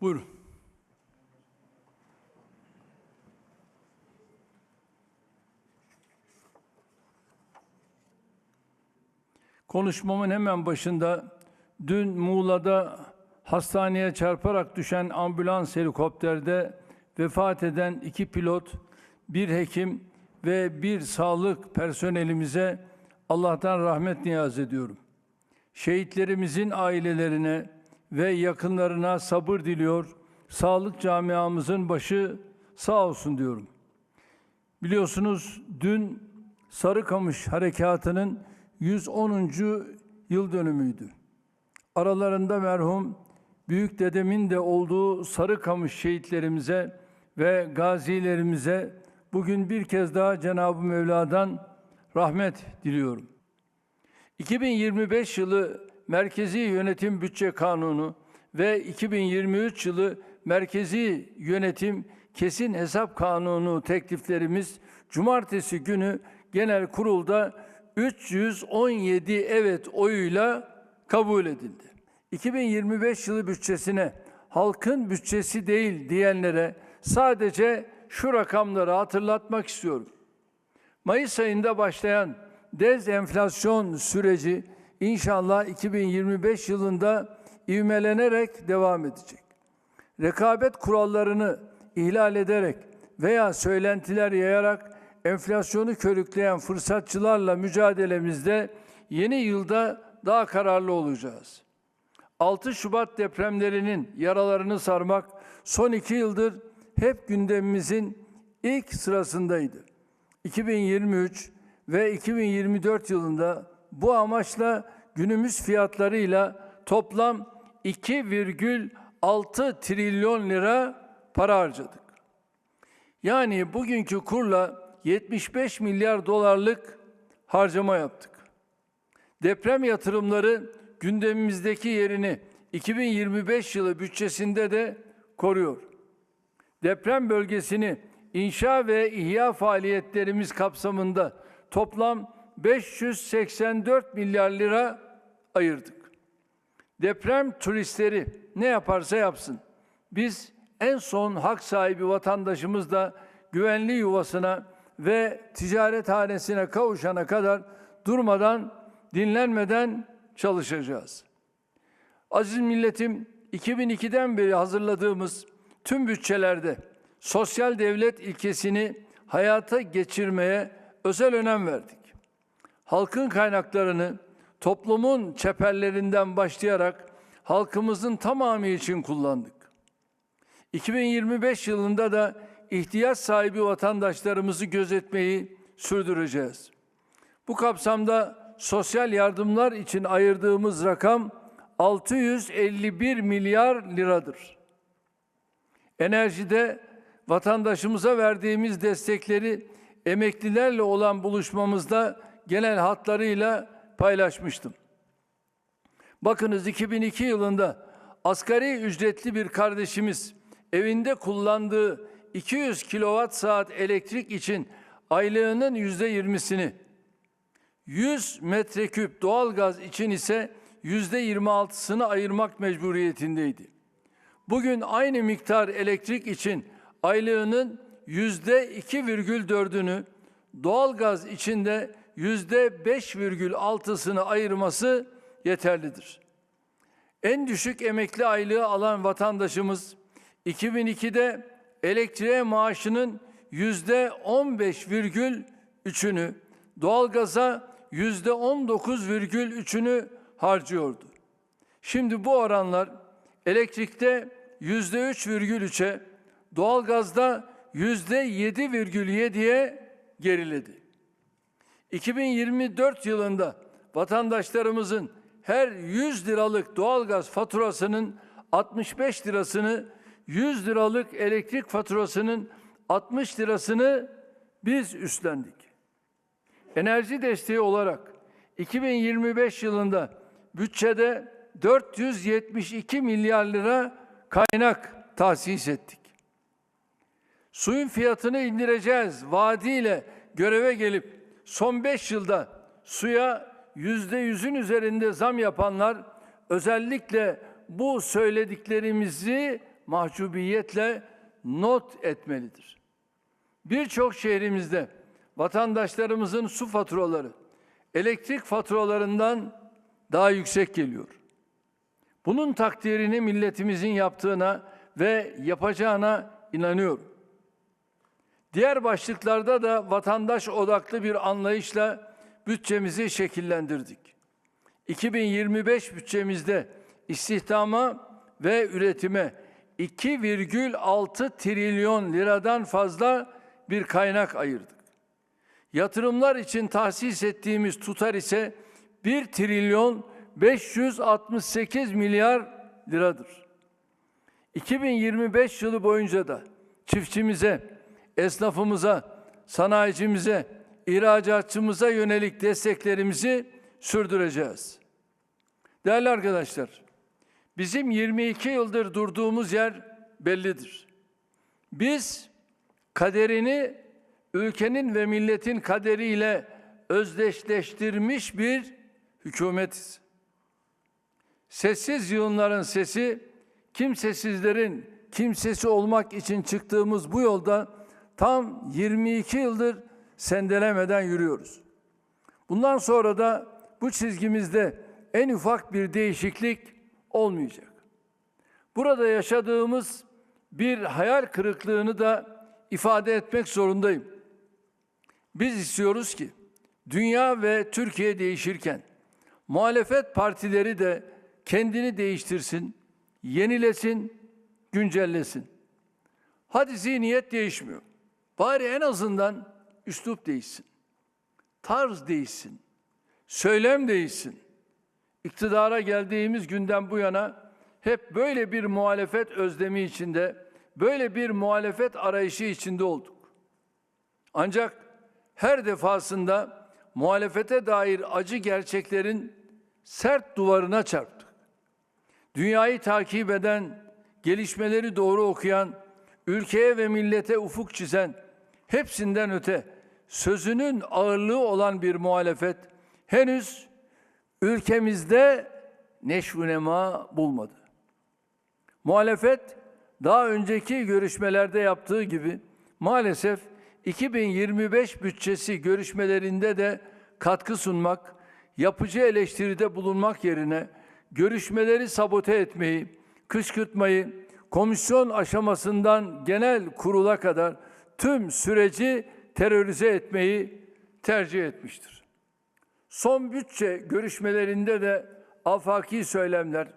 Buyurun. Konuşmamın hemen başında dün Muğla'da hastaneye çarparak düşen ambulans helikopterde vefat eden iki pilot, bir hekim ve bir sağlık personelimize Allah'tan rahmet niyaz ediyorum. Şehitlerimizin ailelerine ve yakınlarına sabır diliyor. Sağlık camiamızın başı sağ olsun diyorum. Biliyorsunuz dün Sarıkamış Harekatı'nın 110. yıl dönümüydü. Aralarında merhum büyük dedemin de olduğu Sarıkamış şehitlerimize ve gazilerimize bugün bir kez daha Cenab-ı Mevla'dan rahmet diliyorum. 2025 yılı Merkezi Yönetim Bütçe Kanunu ve 2023 yılı Merkezi Yönetim Kesin Hesap Kanunu tekliflerimiz cumartesi günü genel kurulda 317 evet oyuyla kabul edildi. 2025 yılı bütçesine halkın bütçesi değil diyenlere sadece şu rakamları hatırlatmak istiyorum. Mayıs ayında başlayan dezenflasyon süreci inşallah 2025 yılında ivmelenerek devam edecek. Rekabet kurallarını ihlal ederek veya söylentiler yayarak enflasyonu körükleyen fırsatçılarla mücadelemizde yeni yılda daha kararlı olacağız. 6 Şubat depremlerinin yaralarını sarmak son iki yıldır hep gündemimizin ilk sırasındaydı. 2023 ve 2024 yılında bu amaçla günümüz fiyatlarıyla toplam 2,6 trilyon lira para harcadık. Yani bugünkü kurla 75 milyar dolarlık harcama yaptık. Deprem yatırımları gündemimizdeki yerini 2025 yılı bütçesinde de koruyor. Deprem bölgesini inşa ve ihya faaliyetlerimiz kapsamında toplam 584 milyar lira ayırdık. Deprem turistleri ne yaparsa yapsın. Biz en son hak sahibi vatandaşımız da güvenli yuvasına ve ticarethanesine kavuşana kadar durmadan, dinlenmeden çalışacağız. Aziz milletim, 2002'den beri hazırladığımız tüm bütçelerde sosyal devlet ilkesini hayata geçirmeye özel önem verdik. Halkın kaynaklarını toplumun çeperlerinden başlayarak halkımızın tamamı için kullandık. 2025 yılında da ihtiyaç sahibi vatandaşlarımızı gözetmeyi sürdüreceğiz. Bu kapsamda sosyal yardımlar için ayırdığımız rakam 651 milyar liradır. Enerjide vatandaşımıza verdiğimiz destekleri emeklilerle olan buluşmamızda genel hatlarıyla paylaşmıştım. Bakınız 2002 yılında asgari ücretli bir kardeşimiz evinde kullandığı 200 kilowatt saat elektrik için aylığının yüzde yirmisini, 100 metreküp doğalgaz için ise yüzde yirmi altısını ayırmak mecburiyetindeydi. Bugün aynı miktar elektrik için aylığının yüzde iki virgül dördünü, doğalgaz için de yüzde beş virgül altısını ayırması yeterlidir. En düşük emekli aylığı alan vatandaşımız 2002'de elektriğe maaşının yüzde 15,3'ünü, doğalgaza yüzde 19,3'ünü harcıyordu. Şimdi bu oranlar elektrikte yüzde 3,3'e, doğalgazda yüzde 7,7'ye geriledi. 2024 yılında vatandaşlarımızın her 100 liralık doğalgaz faturasının 65 lirasını 100 liralık elektrik faturasının 60 lirasını biz üstlendik. Enerji desteği olarak 2025 yılında bütçede 472 milyar lira kaynak tahsis ettik. Suyun fiyatını indireceğiz vaadiyle göreve gelip son 5 yılda suya yüzde yüzün üzerinde zam yapanlar özellikle bu söylediklerimizi mahcubiyetle not etmelidir. Birçok şehrimizde vatandaşlarımızın su faturaları elektrik faturalarından daha yüksek geliyor. Bunun takdirini milletimizin yaptığına ve yapacağına inanıyorum. Diğer başlıklarda da vatandaş odaklı bir anlayışla bütçemizi şekillendirdik. 2025 bütçemizde istihdama ve üretime 2,6 trilyon liradan fazla bir kaynak ayırdık. Yatırımlar için tahsis ettiğimiz tutar ise 1 trilyon 568 milyar liradır. 2025 yılı boyunca da çiftçimize, esnafımıza, sanayicimize, ihracatçımıza yönelik desteklerimizi sürdüreceğiz. Değerli arkadaşlar, bizim 22 yıldır durduğumuz yer bellidir. Biz kaderini ülkenin ve milletin kaderiyle özdeşleştirmiş bir hükümetiz. Sessiz yığınların sesi, kimsesizlerin kimsesi olmak için çıktığımız bu yolda tam 22 yıldır sendelemeden yürüyoruz. Bundan sonra da bu çizgimizde en ufak bir değişiklik olmayacak. Burada yaşadığımız bir hayal kırıklığını da ifade etmek zorundayım. Biz istiyoruz ki dünya ve Türkiye değişirken muhalefet partileri de kendini değiştirsin, yenilesin, güncellesin. Hadi zihniyet değişmiyor. Bari en azından üslup değişsin. Tarz değişsin. Söylem değişsin. İktidara geldiğimiz günden bu yana hep böyle bir muhalefet özlemi içinde, böyle bir muhalefet arayışı içinde olduk. Ancak her defasında muhalefete dair acı gerçeklerin sert duvarına çarptık. Dünyayı takip eden, gelişmeleri doğru okuyan, ülkeye ve millete ufuk çizen, hepsinden öte sözünün ağırlığı olan bir muhalefet henüz ülkemizde neşvünema bulmadı. Muhalefet daha önceki görüşmelerde yaptığı gibi maalesef 2025 bütçesi görüşmelerinde de katkı sunmak, yapıcı eleştiride bulunmak yerine görüşmeleri sabote etmeyi, kışkırtmayı, komisyon aşamasından genel kurula kadar tüm süreci terörize etmeyi tercih etmiştir. Son bütçe görüşmelerinde de afaki söylemler,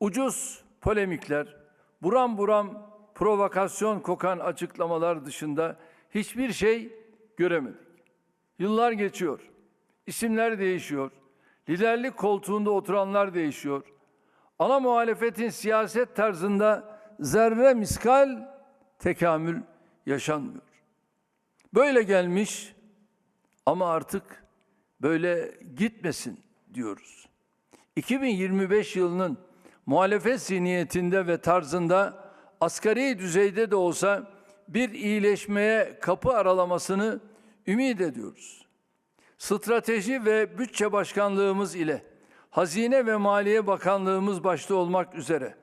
ucuz polemikler, buram buram provokasyon kokan açıklamalar dışında hiçbir şey göremedik. Yıllar geçiyor. isimler değişiyor. Liderlik koltuğunda oturanlar değişiyor. Ana muhalefetin siyaset tarzında zerre miskal tekamül yaşanmıyor. Böyle gelmiş ama artık böyle gitmesin diyoruz. 2025 yılının muhalefet zihniyetinde ve tarzında asgari düzeyde de olsa bir iyileşmeye kapı aralamasını ümit ediyoruz. Strateji ve Bütçe Başkanlığımız ile Hazine ve Maliye Bakanlığımız başta olmak üzere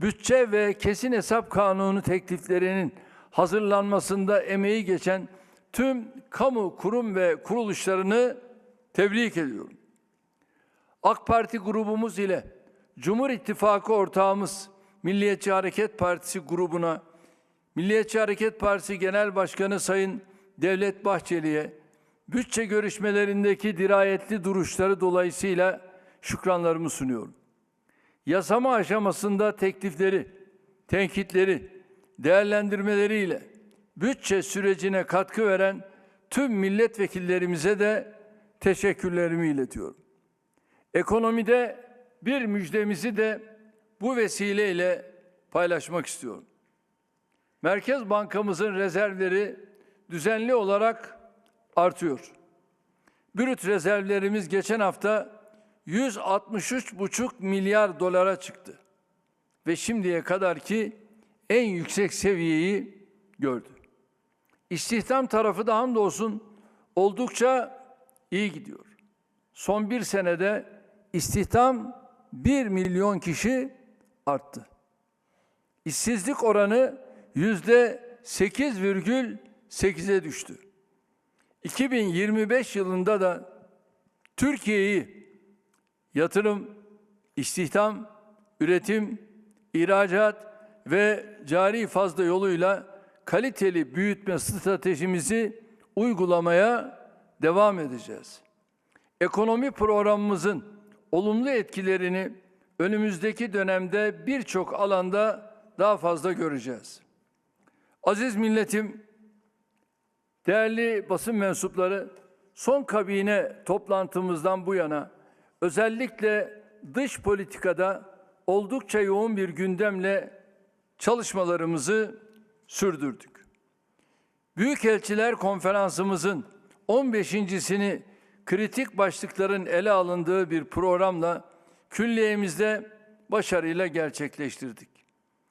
bütçe ve kesin hesap kanunu tekliflerinin hazırlanmasında emeği geçen tüm kamu kurum ve kuruluşlarını tebrik ediyorum. AK Parti grubumuz ile Cumhur İttifakı ortağımız Milliyetçi Hareket Partisi grubuna, Milliyetçi Hareket Partisi Genel Başkanı Sayın Devlet Bahçeli'ye bütçe görüşmelerindeki dirayetli duruşları dolayısıyla şükranlarımı sunuyorum. Yasama aşamasında teklifleri, tenkitleri, değerlendirmeleriyle bütçe sürecine katkı veren tüm milletvekillerimize de teşekkürlerimi iletiyorum. Ekonomide bir müjdemizi de bu vesileyle paylaşmak istiyorum. Merkez Bankamızın rezervleri düzenli olarak artıyor. Brüt rezervlerimiz geçen hafta 163,5 milyar dolara çıktı. Ve şimdiye kadar ki en yüksek seviyeyi gördü. İstihdam tarafı da hamdolsun oldukça iyi gidiyor. Son bir senede istihdam 1 milyon kişi arttı. İşsizlik oranı yüzde 8,8'e düştü. 2025 yılında da Türkiye'yi yatırım, istihdam, üretim, ihracat ve cari fazla yoluyla kaliteli büyütme stratejimizi uygulamaya devam edeceğiz. Ekonomi programımızın olumlu etkilerini önümüzdeki dönemde birçok alanda daha fazla göreceğiz. Aziz milletim, değerli basın mensupları, son kabine toplantımızdan bu yana özellikle dış politikada oldukça yoğun bir gündemle çalışmalarımızı sürdürdük. Büyükelçiler Konferansımızın 15.sini kritik başlıkların ele alındığı bir programla külliyemizde başarıyla gerçekleştirdik.